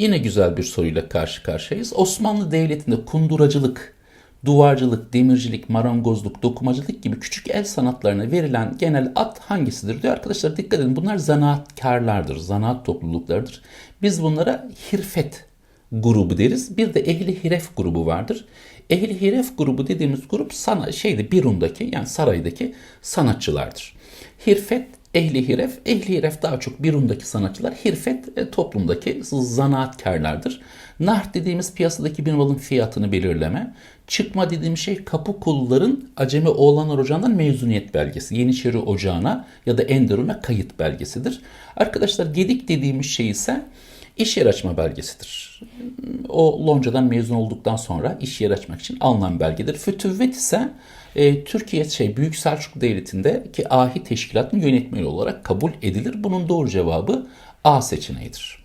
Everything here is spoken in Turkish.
Yine güzel bir soruyla karşı karşıyayız. Osmanlı Devleti'nde kunduracılık, duvarcılık, demircilik, marangozluk, dokumacılık gibi küçük el sanatlarına verilen genel ad hangisidir diyor. Arkadaşlar dikkat edin bunlar zanaatkarlardır, zanaat topluluklarıdır. Biz bunlara hirfet grubu deriz. Bir de ehli hiref grubu vardır. Ehli hiref grubu dediğimiz grup sana şeyde Birun'daki yani saraydaki sanatçılardır. Hirfet ehli hiref, ehli hiref daha çok Birun'daki sanatçılar, hirfet e, toplumdaki zanaatkarlardır. Nah dediğimiz piyasadaki bir malın fiyatını belirleme. Çıkma dediğim şey kapı kulların Acemi Oğlanlar Ocağı'ndan mezuniyet belgesi. Yeniçeri Ocağı'na ya da Enderun'a kayıt belgesidir. Arkadaşlar gedik dediğimiz şey ise iş yer açma belgesidir. O loncadan mezun olduktan sonra iş yer açmak için alınan belgedir. Fütüvvet ise e, Türkiye şey Büyük Selçuklu Devleti'nde ki ahi teşkilatın yönetmeni olarak kabul edilir. Bunun doğru cevabı A seçeneğidir.